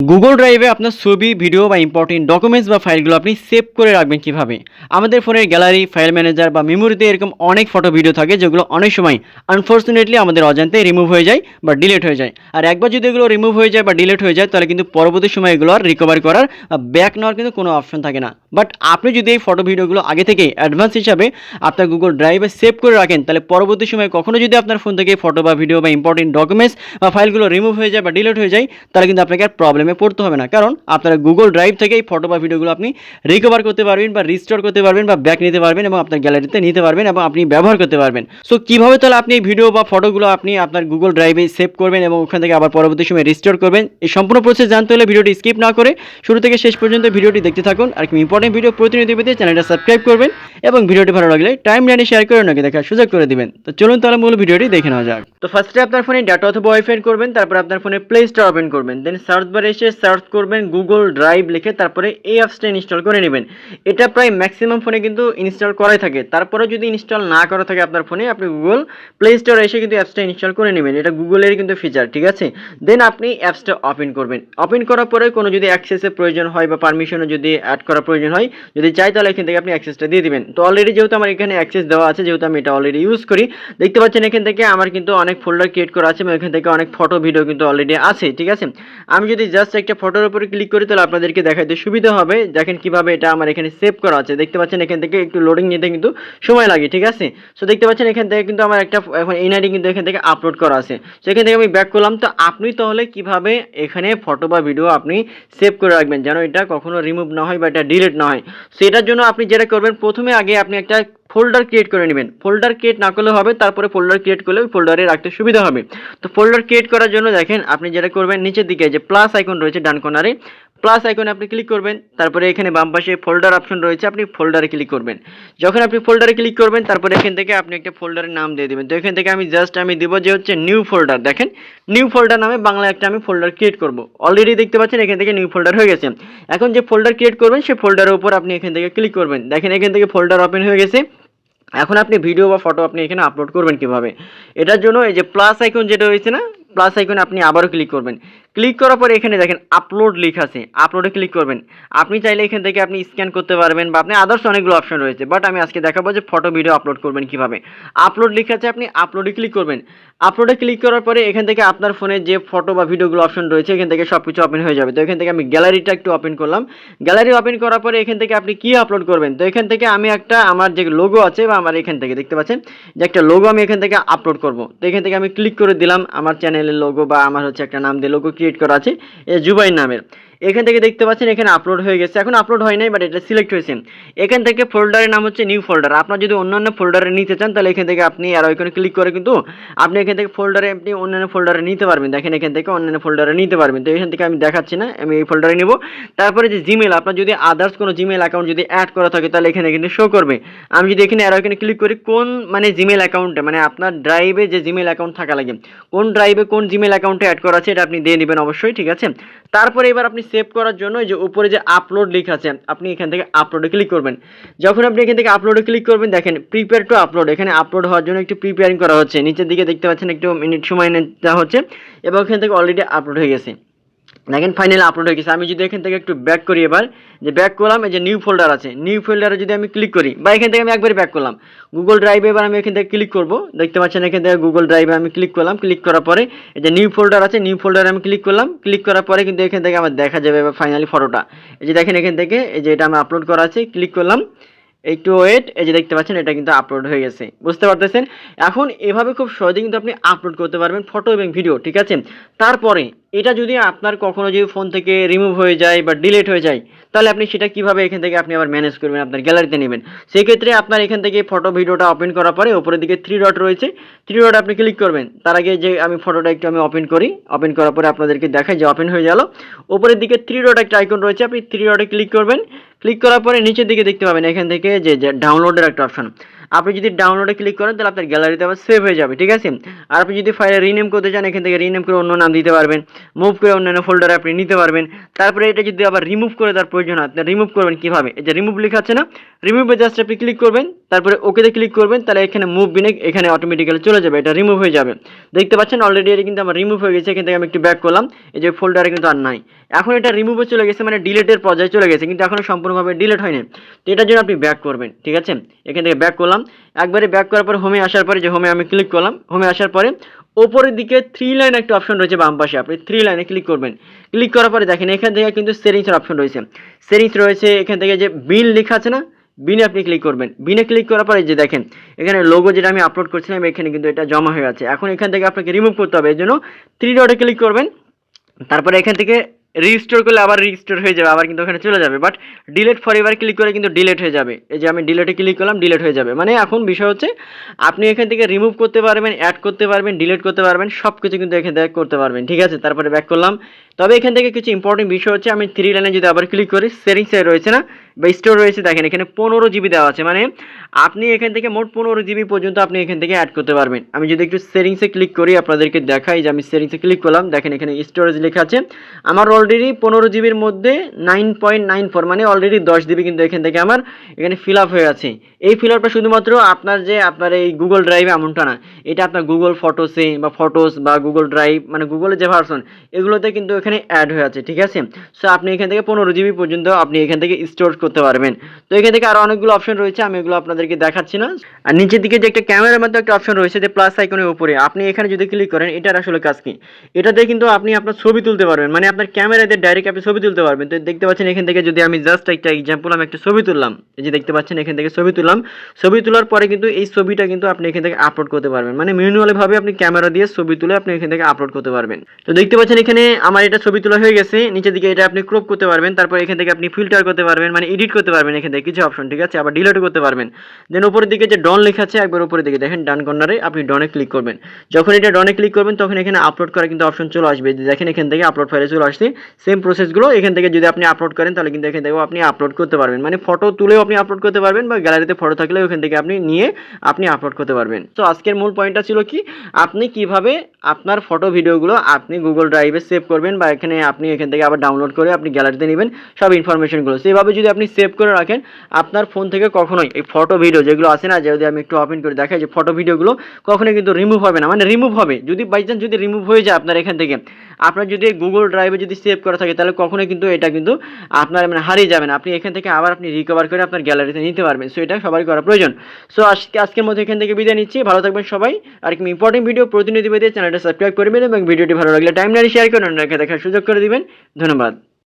Google ড্রাইভে আপনার ছবি ভিডিও বা ইম্পর্টেন্ট ডকুমেন্টস বা ফাইলগুলো আপনি সেভ করে রাখবেন কীভাবে? আমাদের ফোনের গ্যালারি ফাইল ম্যানেজার বা মেমোরিতে এরকম অনেক ফটো ভিডিও থাকে, যেগুলো অনেক সময় আনফর্চুনেটলি আমাদের অজান্তে রিমুভ হয়ে যায় বা ডিলিট হয়ে যায়। আর একবার যদি এগুলো রিমুভ হয়ে যায় বা ডিলিট হয়ে যায়, তাহলে কিন্তু পরবর্তী সময় এগুলো আর রিকভার করার ব্যাক নেওয়ার কিন্তু কোনো অপশন থাকে না। বাট আপনি যদি এই ফটো ভিডিওগুলো আগে থেকে অ্যাডভান্স হিসাবে আপনার গুগল ড্রাইভে সেভ করে রাখেন, তাহলে পরবর্তী সময় কখনো যদি আপনার ফোন থেকে ফটো বা ভিডিও বা ইম্পর্টেন্ট ডকুমেন্টস বা ফাইলগুলো রিমুভ হয়ে যায় বা ডিলিট হয়ে যায়, তাহলে কিন্তু আপনাকে আর প্রবলেমে পড়তে হবে না। কারণ আপনারা গুগল ড্রাইভ থেকে এই ফটো বা ভিডিওগুলো আপনি রিকভার করতে পারবেন বা রিস্টোর করতে পারবেন বা ব্যাক নিতে পারবেন এবং আপনার গ্যালারিতে নিতে পারবেন এবং আপনি ব্যবহার করতে পারবেন। সো কীভাবে তাহলে আপনি এই ভিডিও বা ফটোগুলো আপনি আপনার গুগল ড্রাইভে সেভ করবেন এবং ওখান থেকে আবার পরবর্তী সময় রিস্টোর করবেন, এই সম্পূর্ণ প্রসেস জানতে হলে ভিডিওটি স্কিপ না করে শুরু থেকে শেষ পর্যন্ত ভিডিওটি দেখতে থাকুন। আর কি ইম্পর্টেন্ট ভিডিও প্রতিনিধি পেতে চ্যানেলটা সাবস্ক্রাইব করবেন এবং ভিডিওটি ভালো লাগলে টাইম লাইনে শেয়ার করে ওনাকে দেখার সুযোগ করে দিবেন। তো চলুন তাহলে মূল ভিডিওটি দেখে নেওয়া যাক। তো ফার্স্টে আপনার ফোনে ডাটা অথবা ওয়াইফাই করবেন, তারপর আপনার ফোনে প্লে স্টোর ওপেন করবেন দেন সার্চ বারে এসে সার্চ করবেন গুগল ড্রাইভ লিখে তারপরে এই অ্যাপসটা ইনস্টল করে নেবেন। এটা প্রায় ম্যাক্সিমাম ফোনে কিন্তু ইনস্টল করাই থাকে। তারপরে যদি ইনস্টল না করা থাকে আপনার ফোনে আপনি গুগল প্লে স্টোরে এসে কিন্তু অ্যাপসটা ইনস্টল করে নেবেন। এটা গুগলের কিন্তু ফিচার ঠিক আছে? দেন আপনি অ্যাপসটা ওপেন করবেন। ওপেন করার পরে কোনো যদি অ্যাক্সেসের প্রয়োজন হয় বা পারমিশনও যদি অ্যাড করার প্রয়োজন হয়, যদি চাই তাহলে এখান থেকে আপনি অ্যাক্সেসটা দিয়ে দিবেন। তো অলরেডি যেহেতু আমার এখানে অ্যাক্সেস দেওয়া আছে, যেহেতু আমি এটা অলরেডি ইউজ করি, দেখতে পাচ্ছেন এখান থেকে আমার কিন্তু অনেক ফোল্ডার ক্রিয়েট করা আছে এবং এখান থেকে অনেক ফটো ভিডিও কিন্তু অলরেডি আছে, ঠিক আছে? আমি যদি জাস্ট একটা ফটোর উপরে ক্লিক করি তাহলে আপনাদেরকে দেখাইতে সুবিধা হবে। দেখেন কীভাবে এটা আমার এখানে সেভ করা আছে। দেখতে পাচ্ছেন এখান থেকে একটু লোডিং নিতে কিন্তু সময় লাগে, ঠিক আছে? সো দেখতে পাচ্ছেন এখান থেকে কিন্তু আমার একটা এখন এনআইডি কিন্তু এখান থেকে আপলোড করা আছে। সো এখান থেকে আমি ব্যাক করলাম। তো আপনি তাহলে কীভাবে এখানে ফটো বা ভিডিও আপনি সেভ করে রাখবেন? যেন এটা কখনো রিমুভ না হয় বা এটা ডিলিট না হয়। সেটার জন্য আপনি যেটা করবেন, প্রথমে আগে আপনি একটা ফোল্ডার ক্রিয়েট করে নেবেন। ফোল্ডার ক্রিয়েট না করলে হবে, তারপরে ফোল্ডার ক্রিয়েট করলে ওই ফোল্ডারে রাখতে সুবিধা হবে। তো ফোল্ডার ক্রিয়েট করার জন্য দেখেন, আপনি যেটা করবেন, নিচের দিকে যে প্লাস আইকন রয়েছে ডান কর্নারে প্লাস আইকনে আপনি ক্লিক করবেন, তারপরে এখানে বাম পাশে ফোল্ডার অপশন রয়েছে, আপনি ফোল্ডারে ক্লিক করবেন। যখন আপনি ফোল্ডারে ক্লিক করবেন, তারপরে এখান থেকে আপনি একটা ফোল্ডারের নাম দিয়ে দেবেন। তো এখান থেকে আমি জাস্ট আমি দেবো যে হচ্ছে নিউ ফোল্ডার দেখেন নিউ ফোল্ডার নামে বাংলা একটা আমি ফোল্ডার ক্রিয়েট করব। অলরেডি দেখতে পাচ্ছেন, এখান থেকে নিউ ফোল্ডার হয়ে গেছে। এখন যে ফোল্ডার ক্রিয়েট করবেন সেই ফোল্ডারের উপর আপনি এখান থেকে ক্লিক করবেন। দেখেন, এখান থেকে ফোল্ডার ওপেন হয়ে গেছে। এখন আপনি ভিডিও বা ফটো আপনি এখানে আপলোড করবেন কীভাবে? এটার জন্য এই যে প্লাস আইকন যেটা রয়েছে না প্লাস আইকনে আপনি আবারও ক্লিক করবেন। ক্লিক করার পরে এখানে দেখেন আপলোড লেখা আছে। আপলোডে ক্লিক করবেন। আপনি চাইলে এখান থেকে আপনি স্ক্যান করতে পারবেন বা আপনি আদার্স অনেকগুলো অপশন রয়েছে। বাট আমি আজকে দেখাবো যে ফটো ভিডিও আপলোড করবেন কীভাবে। আপলোড লেখা আছে, আপনি আপলোডে ক্লিক করবেন। আপলোডে ক্লিক করার পরে এখান থেকে আপনার ফোনে যে ফটো বা ভিডিওগুলো অপশন রয়েছে, এখান থেকে সব কিছু ওপেন হয়ে যাবে। তো এখান থেকে আমি গ্যালারিটা একটু ওপেন করলাম। গ্যালারি ওপেন করার পরে এখান থেকে আপনি কি আপলোড করবেন? তো এখান থেকে আমি একটা আমার যে লোগো আছে বা আমার এখান থেকে, দেখতে পাচ্ছেন? যে একটা লোগো আমি এখান থেকে আপলোড করব। তো এখান থেকে আমি ক্লিক করে দিলাম আমার চ্যানেলের লোগো বা আমার হচ্ছে একটা নাম দিয়ে লোগো ক্রিয়েট করা আছে জুবাই নামের। এখান থেকে দেখতে পাচ্ছেন এখানে আপলোড হয়ে গেছে। এখন আপলোড হয় নাই বাট এটা সিলেক্ট হয়েছে। এখান থেকে ফোল্ডারের নাম হচ্ছে নিউ ফোল্ডার আপনার যদি অন্যান্য ফোল্ডারে নিতে চান, তাহলে এখান থেকে আপনি আর ওইখানে ক্লিক করে কিন্তু আপনি এখান থেকে ফোল্ডারে আপনি অন্যান্য ফোল্ডারে নিতে পারবেন। দেখেন এখান থেকে অন্যান্য ফোল্ডারে নিতে পারবেন। তো এখান থেকে আমি দেখাচ্ছি না, আমি এই ফোল্ডারে নিব। তারপরে যে জিমেল আপনার যদি আদার্স কোনো জিমেল অ্যাকাউন্ট যদি অ্যাড করা থাকে, তাহলে এখানে কিন্তু শো করবে। আমি যদি এখানে আর ওইখানে ক্লিক করি, কোন মানে জিমেল অ্যাকাউন্টে মানে আপনার ড্রাইভে যে জিমেল অ্যাকাউন্ট থাকা লাগে, কোন ড্রাইভে কোন জিমেল অ্যাকাউন্টে অ্যাড করা আছে, এটা আপনি দিয়ে নেবেন অবশ্যই, ঠিক আছে? তারপরে এবার আপনি সেভ করার জন্য যে উপরে যে আপলোড লেখা আছে, আপনি এখান থেকে আপলোডে ক্লিক করবেন। যখন আপনি এখান থেকে আপলোডে ক্লিক করবেন, দেখেন প্রিপেয়ার টু আপলোড এখানে আপলোড হওয়ার জন্য একটু প্রিপেয়ারিং করা হচ্ছে। নিচের দিকে দেখতে পাচ্ছেন, একটু মিনিট সময় নেওয়া হচ্ছে, এবং এখান থেকে অলরেডি আপলোড হয়ে গেছে। দেখেন ফাইনালি আপলোড হয়ে গেছে। আমি যদি এখান থেকে একটু ব্যাক করি এবার, যে ব্যাক করলাম, এই যে নিউ ফোল্ডার আছে নিউ ফোল্ডারে যদি আমি ক্লিক করি, বা এখান থেকে আমি একবারই ব্যাক করলাম গুগল ড্রাইভে এবার আমি এখান থেকে ক্লিক করব। দেখতে পাচ্ছেন, এখান থেকে গুগল ড্রাইভে আমি ক্লিক করলাম। ক্লিক করার পরে, এই যে নিউ ফোল্ডার আছে নিউ ফোল্ডারে আমি ক্লিক করলাম। ক্লিক করার পরে কিন্তু এখান থেকে আমার দেখা যাবে এবার ফাইনালি ফটোটা এই যে দেখেন, এখান থেকে এই যে এটা আমি আপলোড করা আছে ক্লিক করলাম। একটু ওয়েট এই যে দেখতে পাচ্ছেন, এটা কিন্তু আপলোড হয়ে গেছে। বুঝতে পারতেছেন? এখন এভাবে খুব সহজে কিন্তু আপনি আপলোড করতে পারবেন ফটো এবং ভিডিও ঠিক আছে? তারপরে, এটা যদি আপনার কখনো যদি ফোন থেকে রিমুভ হয়ে যায় বা ডিলিট হয়ে যায়, তাহলে আপনি সেটা কীভাবে এখান থেকে আপনি আবার ম্যানেজ করবেন, আপনার গ্যালারিতে নেবেন? সেই ক্ষেত্রে আপনার এখান থেকে ফটো ভিডিওটা ওপেন করার পরে উপরের দিকে থ্রি ডট রয়েছে। থ্রি ডট আপনি ক্লিক করবেন। তার আগে যে আমি ফটোটা একটু আমি ওপেন করি ওপেন করার পরে আপনাদেরকে দেখাই যে ওপেন হয়ে গেল। উপরের দিকে থ্রি ডট একটা আইকন রয়েছে, আপনি থ্রি ডটে ক্লিক করবেন। ক্লিক করার পরে নিচের দিকে দেখতে পাবেন এখান থেকে যে ডাউনলোডের একটা অপশন আপনি যদি ডাউনলোডে ক্লিক করেন, তাহলে আপনার গ্যালারিতে আবার সেভ হয়ে যাবে, ঠিক আছে? আর আপনি যদি ফাইলে রিনেম করতে চান, এখান থেকে রিনেম করে অন্য নাম দিতে পারবেন। মুভ করে অন্যান্য ফোল্ডারে আপনি নিতে পারবেন। তারপরে এটা যদি আবার রিমুভ করে তার প্রয়োজন হয়, আপনি রিমুভ করবেন কীভাবে? এই যে রিমুভ লেখা আছে না? রিমুভে জাস্ট আপনি ক্লিক করবেন। তারপরে ওকেতে ক্লিক করবেন, তাহলে এখানে মুভ বিনে এখানে অটোমেটিক্যালি চলে যাবে, এটা রিমুভ হয়ে যাবে। দেখতে পাচ্ছেন অলরেডি এটা কিন্তু আমার রিমুভ হয়ে গেছে, এখান থেকে আমি একটু ব্যাক করলাম, এই যে ফোল্ডারে কিন্তু আর নাই। এখন এটা রিমুভে চলে গেছে মানে ডিলেটের পর্যায়ে চলে গেছে, কিন্তু এখনও সম্পূর্ণভাবে ডিলেট হয়নি। তো এটার জন্য আপনি ব্যাক করবেন, ঠিক আছে? এখান থেকে ব্যাক করলাম, একবারে ব্যাক করার পর হোমে আসার পরে যে হোমে আমি ক্লিক করলাম হোমে আসার পরে ওপরের দিকে থ্রি লাইন একটা অপশন রয়েছে বাম পাশে, আপনি থ্রি লাইনে ক্লিক করবেন। ক্লিক করার পরে দেখেন এখান থেকে কিন্তু সেটিংসের অপশন রয়েছে। সেটিংস রয়েছে, এখান থেকে যে বিল লেখা আছে না বিনে আপনি ক্লিক করবেন। বিনে ক্লিক করার পরে যে দেখেন, এখানে লোগো যেটা আমি আপলোড করছিলাম, এখানে কিন্তু এটা জমা হয়ে আছে। এখন এখান থেকে আপনাকে রিমুভ করতে হবে এই জন্য থ্রি ডটে ক্লিক করবেন। তারপরে এখান থেকে রিস্টোর করলে আবার রিস্টোর হয়ে যাবে, আবার কিন্তু ওখানে চলে যাবে। But delete forever click করে কিন্তু ডিলেট হয়ে যাবে। এই যে আমি ডিলেটে ক্লিক করলাম ডিলেট হয়ে যাবে। মানে এখন বিষয় হচ্ছে, আপনি এখান থেকে রিমুভ করতে পারবেন অ্যাড করতে পারবেন ডিলেট করতে পারবেন সব কিছু কিন্তু এখান থেকে করতে পারবেন। ঠিক আছে? তারপরে ব্যাক করলাম। তবে এখান থেকে কিছু ইম্পর্টেন্ট বিষয় হচ্ছে, আমি থ্রি লাইনে যদি আবার ক্লিক করি সেটিংসে রয়েছে না, বা স্টোর রয়েছে, দেখেন এখানে পনেরো জিবি দেওয়া আছে। মানে আপনি এখান থেকে মোট পনেরো জিবি পর্যন্ত আপনি এখান থেকে অ্যাড করতে পারবেন। আমি যদি একটু সেটিংসে ক্লিক করি, আপনাদেরকে দেখাই যে আমি সেটিংসে ক্লিক করলাম। দেখেন এখানে স্টোরেজ লেখা আছে। আমার অলরেডি পনেরো জিবির মধ্যে নাইন পয়েন্ট নাইন ফোর মানে অলরেডি দশ জিবি কিন্তু এখান থেকে আমার এখানে ফিল আপ হয়ে আছে। এই ফিল আপটা শুধুমাত্র আপনার যে আপনার এই গুগল ড্রাইভে এমনটা না, এটা আপনার গুগল ফটোসে বা ফটোস বা গুগল ড্রাইভ মানে গুগলের যে ভার্সন এগুলোতে কিন্তু এখানে অ্যাড হয়ে আছে, ঠিক আছে? সো আপনি এখান থেকে পনেরো জিবি পর্যন্ত আপনি এখান থেকে স্টোর করতে পারবেন। তো এখান থেকে আরও অনেকগুলো অপশন রয়েছে, আমি এগুলো আপনাদেরকে দেখাচ্ছি না। আর নিচের দিকে যে একটা ক্যামেরার মধ্যে একটা অপশন রয়েছে, যে প্লাস আইকনের উপরে, আপনি এখানে যদি ক্লিক করেন, এটার আসলে কাজ কি? এটাতে কিন্তু আপনি আপনার ছবি তুলতে পারবেন মানে আপনার ক্যামেরাতে ডাইরেক্ট আপনি ছবি তুলতে পারবেন। তো দেখতে পাচ্ছেন এখান থেকে যদি আমি জাস্ট একটা এক্সাম্পল আমি একটা ছবি তুললাম, এই যে দেখতে পাচ্ছেন এখান থেকে ছবি তুললাম, ছবি তোলার পরে কিন্তু এই ছবিটা কিন্তু আপনি এখান থেকে আপলোড করতে পারবেন। মানে ম্যানুয়ালি ভাবে আপনি ক্যামেরা দিয়ে ছবি তুলে আপনি এখান থেকে আপলোড করতে পারবেন। তো দেখতে পাচ্ছেন এখানে আমার এটা ছবি তোলা হয়ে গেছে, নিচের দিকে এটা আপনি ক্রপ করতে পারবেন, তারপর এখান থেকে আপনি ফিল্টার করতে পারবেন মানে এডিট করতে পারবেন এখান থেকে, কিছু অপশন ঠিক আছে? আবার ডিলিটও করতে পারবেন। দেন উপরের দিকে যে ডন লেখা আছে, একবার উপরের দিকে দেখেন ডান কর্নারে আপনি ডনে ক্লিক করবেন। যখন এটা ডনে ক্লিক করবেন, তখন এখানে আপলোড করা কিন্তু অপশন চলে আসবে। দেখেন এখান থেকে আপলোড ফাইলে চলে আসছে সেম প্রসেসগুলো এখান থেকে যদি আপনি আপলোড করেন, তাহলে কিন্তু এখান থেকেও আপনি আপলোড করতে পারবেন। মানে ফটো তুলেও আপনি আপলোড করতে পারবেন বা গ্যালারিতে ফটো থাকলেও এখান থেকে আপনি নিয়ে আপনি আপলোড করতে পারবেন। তো আজকের মূল পয়েন্টটা ছিল কি? আপনি কীভাবে আপনার ফটো ভিডিওগুলো আপনি গুগল ড্রাইভে সেভ করবেন বা এখানে আপনি এখান থেকে আবার ডাউনলোড করে আপনি গ্যালারিতে নেবেন সব ইনফরমেশনগুলো সেভাবে যদি আপনি সেভ করে রাখেন, আপনার ফোন থেকে কখনোই এই ফটো ভিডিও যেগুলো আছে না যদি আমি একটু ওপেন করে দেখাই, যে ফটো ভিডিওগুলো কখনোই কিন্তু রিমুভ হবে না। মানে রিমুভ হবে। যদি বাই চান্স যদি রিমুভ হয়ে যায় আপনার এখান থেকে, আপনার যদি গুগল ড্রাইভে যদি সেভ করা থাকে, তাহলে কখনোই কিন্তু এটা কিন্তু আপনার মানে হারিয়ে যাবে না। আপনি এখান থেকে আবার আপনি রিকভার করে আপনার গ্যালারিতে নিতে পারবেন। সো এটা সবাই করা প্রয়োজন। সো আজকে, আজকের মধ্যে এখান থেকে বিদায় নিচ্ছি। ভালো থাকবেন সবাই। আর কি ইম্পর্টেন্ট ভিডিও প্রতিনিধি পেতে চ্যানেলটা সাবস্ক্রাইব করবেন এবং ভিডিওটি ভালো লাগলে টাইম নারি শেয়ার করে অন্যকে দেখার সুযোগ করে দিবেন। ধন্যবাদ।